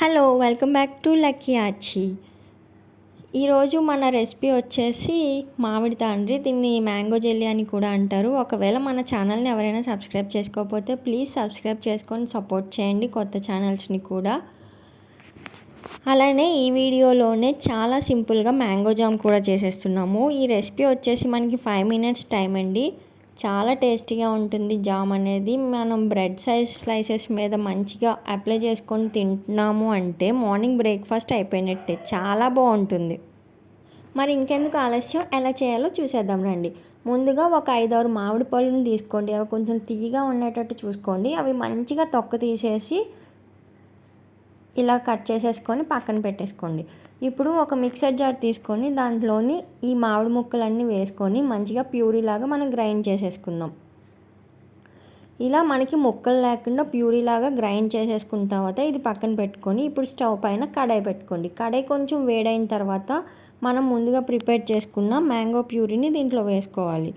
Hello welcome back to Lucky Achi ఈరోజు మన recipe వచ్చేసి మామిడి తాండ్రి దీన్ని మ్యాంగో జెల్లీ అని కూడా అంటారు. ఒకవేళ మన ఛానల్ని ఎవరైనా సబ్స్క్రైబ్ చేసుకోకపోతే ప్లీజ్ సబ్స్క్రైబ్ చేసుకొని సపోర్ట్ చేయండి కొత్త ఛానల్స్ని కూడా. అలానే ఈ వీడియోలోనే చాలా సింపుల్గా మ్యాంగో జామ్ కూడా చేసేస్తున్నాము. ఈ రెసిపీ వచ్చేసి మనకి ఫైవ్ మినిట్స్ టైం అండి. చాలా టేస్టీగా ఉంటుంది. జామ్ అనేది మనం బ్రెడ్ సైజ్ స్లైసెస్ మీద మంచిగా అప్లై చేసుకొని తింటున్నాము అంటే మార్నింగ్ బ్రేక్ఫాస్ట్ అయిపోయినట్టే. చాలా బాగుంటుంది. మరి ఇంకెందుకు ఆలస్యం? ఎలా చేయాలో చూసేద్దాం రండి. ముందుగా ఒక ఐదారు మామిడి పళ్ళుని తీసుకోండి. అవి కొంచెం తీయగా ఉండేటట్టు చూసుకోండి. అవి మంచిగా తొక్క తీసేసి ఇలా కట్ చేసేసుకొని పక్కన పెట్టేసుకోండి. ఇప్పుడు ఒక మిక్సర్ జార్ తీసుకొని దాంట్లోని ఈ మామిడి ముక్కలన్నీ వేసుకొని మంచిగా ప్యూరీ లాగా మనం గ్రైండ్ చేసేసుకుందాం. ఇలా మనకి ముక్కలు లేకుండా ప్యూరీ లాగా గ్రైండ్ చేసేసుకున్న తర్వాత ఇది పక్కన పెట్టుకొని ఇప్పుడు స్టవ్ పైన కడాయి పెట్టుకోండి. కడాయి కొంచెం వేడైన తర్వాత మనం ముందుగా ప్రిపేర్ చేసుకున్న మ్యాంగో ప్యూరీని దీంట్లో వేసుకోవాలి.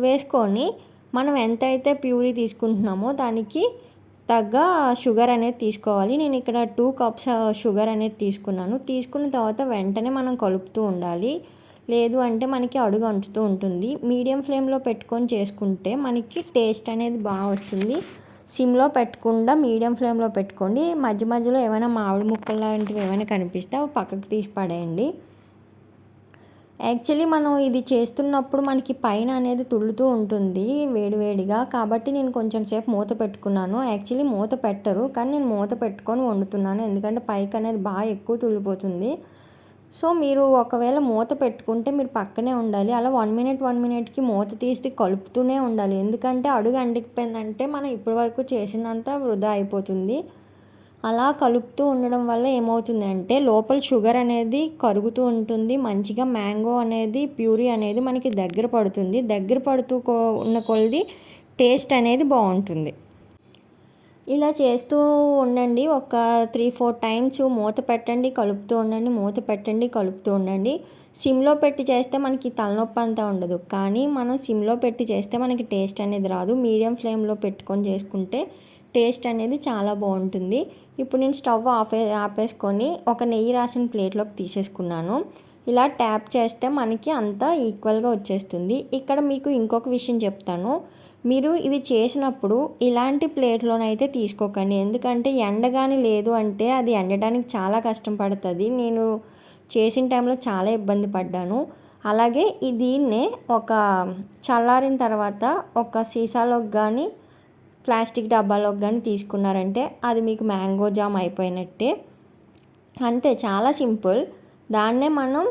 వేసుకొని మనం ఎంతైతే ప్యూరీ తీసుకుంటున్నామో దానికి తగ్గ షుగర్ అనేది తీసుకోవాలి. నేను ఇక్కడ టూ కప్స్ షుగర్ అనేది తీసుకున్నాను. తీసుకున్న తర్వాత వెంటనే మనం కలుపుతూ ఉండాలి. లేదు అంటే మనకి అడుగు అంటుతూ ఉంటుంది. మీడియం ఫ్లేమ్లో పెట్టుకొని చేసుకుంటే మనకి టేస్ట్ అనేది బాగా వస్తుంది. సిమ్లో పెట్టకుండా మీడియం ఫ్లేమ్లో పెట్టుకోండి. మధ్య మధ్యలో ఏమైనా మామిడి ముక్కలు లాంటివి ఏమైనా కనిపిస్తే అవి పక్కకు తీసి పడేయండి. యాక్చువల్లీ మనం ఇది చేస్తున్నప్పుడు మనకి పైన అనేది తుళ్ళుతూ ఉంటుంది వేడివేడిగా కాబట్టి నేను కొంచెం సేపు మూత పెట్టుకున్నాను. యాక్చువల్లీ మూత పెట్టరు కానీ నేను మూత పెట్టుకొని వండుతున్నాను. ఎందుకంటే పైకి అనేది బాగా ఎక్కువ తుళ్ళిపోతుంది సో మీరు ఒకవేళ మూత పెట్టుకుంటే మీరు పక్కనే ఉండాలి. అలా వన్ మినిట్ వన్ మినిట్కి మూత తీసి కలుపుతూనే ఉండాలి. ఎందుకంటే అడుగు అండికిపోయిందంటే మనం ఇప్పటివరకు చేసినంత వృధా అయిపోతుంది. అలా కలుపుతూ ఉండడం వల్ల ఏమవుతుందంటే లోపల షుగర్ అనేది కరుగుతూ ఉంటుంది మంచిగా మ్యాంగో అనేది ప్యూరీ అనేది మనకి దగ్గర పడుతుంది. దగ్గర పడుతూ ఉన్న కొలది టేస్ట్ అనేది బాగుంటుంది. ఇలా చేస్తూ ఉండండి. ఒక త్రీ ఫోర్ టైమ్స్ మూత పెట్టండి కలుపుతూ ఉండండి మూత పెట్టండి కలుపుతూ ఉండండి. సిమ్లో పెట్టి చేస్తే మనకి తలనొప్పి అంతా ఉండదు. కానీ మనం సిమ్లో పెట్టి చేస్తే మనకి టేస్ట్ అనేది రాదు. మీడియం ఫ్లేమ్లో పెట్టుకొని చేసుకుంటే టేస్ట్ అనేది చాలా బాగుంటుంది. ఇప్పుడు నేను స్టవ్ ఆఫే ఆపేసుకొని ఒక నెయ్యి రాసిన ప్లేట్లోకి తీసేసుకున్నాను. ఇలా ట్యాప్ చేస్తే మనకి అంతా ఈక్వల్గా వచ్చేస్తుంది. ఇక్కడ మీకు ఇంకొక విషయం చెప్తాను. మీరు ఇది చేసినప్పుడు ఇలాంటి ప్లేట్లోనైతే తీసుకోకండి. ఎందుకంటే ఎండగాని లేదు అంటే అది ఎండడానికి చాలా కష్టం పడుతుంది. నేను చేసిన టైంలో చాలా ఇబ్బంది పడ్డాను. అలాగే దీన్నే ఒక చల్లారిన తర్వాత ఒక సీసాలోకి కానీ ప్లాస్టిక్ డబ్బాలోకి కానీ తీసుకున్నారంటే అది మీకు మ్యాంగో జామ్ అయిపోయినట్టే. అంతే చాలా సింపుల్. దాన్నే మనం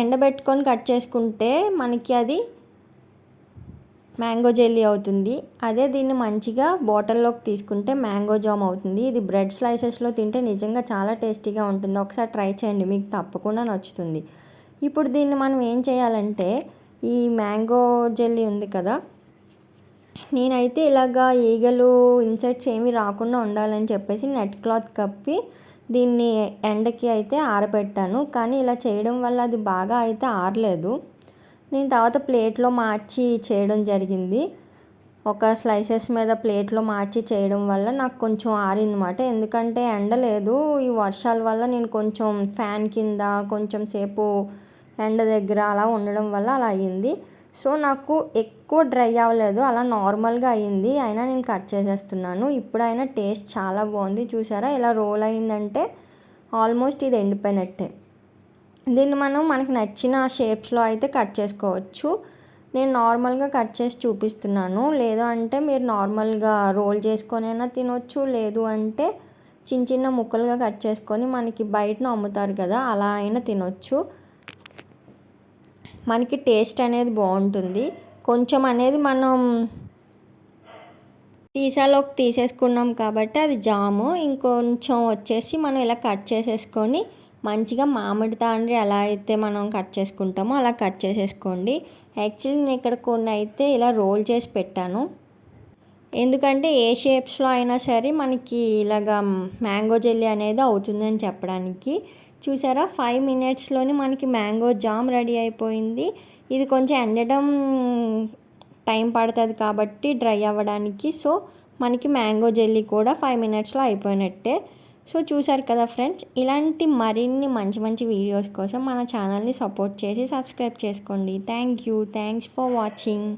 ఎండబెట్టుకొని కట్ చేసుకుంటే మనకి అది మ్యాంగో జెల్లీ అవుతుంది. అదే దీన్ని మంచిగా బాటిల్లోకి తీసుకుంటే మ్యాంగో జామ్ అవుతుంది. ఇది బ్రెడ్ స్లైసెస్లో తింటే నిజంగా చాలా టేస్టీగా ఉంటుంది. ఒకసారి ట్రై చేయండి మీకు తప్పకుండా నచ్చుతుంది. ఇప్పుడు దీన్ని మనం ఏం చేయాలంటే ఈ మ్యాంగో జెల్లీ ఉంది కదా నేనైతే ఇలాగా ఈగలు ఇన్సెక్ట్స్ ఏమి రాకుండా ఉండాలని చెప్పేసి నెట్ క్లాత్ కప్పి దీన్ని ఎండకి అయితే ఆరబెట్టాను. కానీ ఇలా చేయడం వల్ల అది బాగా అయితే ఆరలేదు. నేను తర్వాత ప్లేట్లో మార్చి చేయడం జరిగింది. ఒక స్లైసెస్ మీద ప్లేట్లో మార్చి చేయడం వల్ల నాకు కొంచెం ఆరిందన్నమాట ఎందుకంటే ఎండ లేదు. ఈ వర్షాల వల్ల నేను కొంచెం ఫ్యాన్ కింద కొంచెం సేపు ఎండ దగ్గర అలా ఉండడం వల్ల అలా అయ్యింది సో నాకు ఎక్కువ డ్రై అవ్వలేదు అలా నార్మల్గా అయ్యింది అయినా నేను కట్ చేసేస్తున్నాను. ఇప్పుడైనా టేస్ట్ చాలా బాగుంది. చూసారా? ఇలా రోల్ అయిందంటే ఆల్మోస్ట్ ఇది ఎండిపోయినట్టే. దీన్ని మనం మనకి నచ్చిన షేప్స్లో అయితే కట్ చేసుకోవచ్చు. నేను నార్మల్గా కట్ చేసి చూపిస్తున్నాను. లేదు అంటే మీరు నార్మల్గా రోల్ చేసుకొనైనా తినొచ్చు. లేదు అంటే చిన్న చిన్న ముక్కలుగా కట్ చేసుకొని మనకి బయటను అమ్ముతారు కదా అలా అయినా తినొచ్చు. మనకి టేస్ట్ అనేది బాగుంటుంది. కొంచెం అనేది మనం సీసాలోకి తీసేసుకున్నాం కాబట్టి అది జాము. ఇంకొంచెం వచ్చేసి మనం ఇలా కట్ చేసేసుకొని మంచిగా మామిడి తాండ్రి ఎలా అయితే మనం కట్ చేసుకుంటామో అలా కట్ చేసేసుకోండి. యాక్చువల్లీ నేను ఇక్కడ కొన్ని అయితే ఇలా రోల్ చేసి పెట్టాను. ఎందుకంటే ఏ షేప్స్లో అయినా సరే మనకి ఇలాగా మ్యాంగో జెల్లీ అనేది అవుతుందని చెప్పడానికి. చూసారా? ఫైవ్ మినిట్స్లోనే మనకి మ్యాంగో జామ్ రెడీ అయిపోయింది. ఇది కొంచెం ఎండడం టైం పడుతుంది కాబట్టి డ్రై అవ్వడానికి. సో మనకి మ్యాంగో జెల్లీ కూడా ఫైవ్ మినిట్స్లో అయిపోయినట్టే. సో చూసారు కదా ఫ్రెండ్స్ ఇలాంటి మరిన్ని మంచి మంచి వీడియోస్ కోసం మన ఛానల్ని సపోర్ట్ చేసి సబ్స్క్రైబ్ చేసుకోండి. Thank you thanks for watching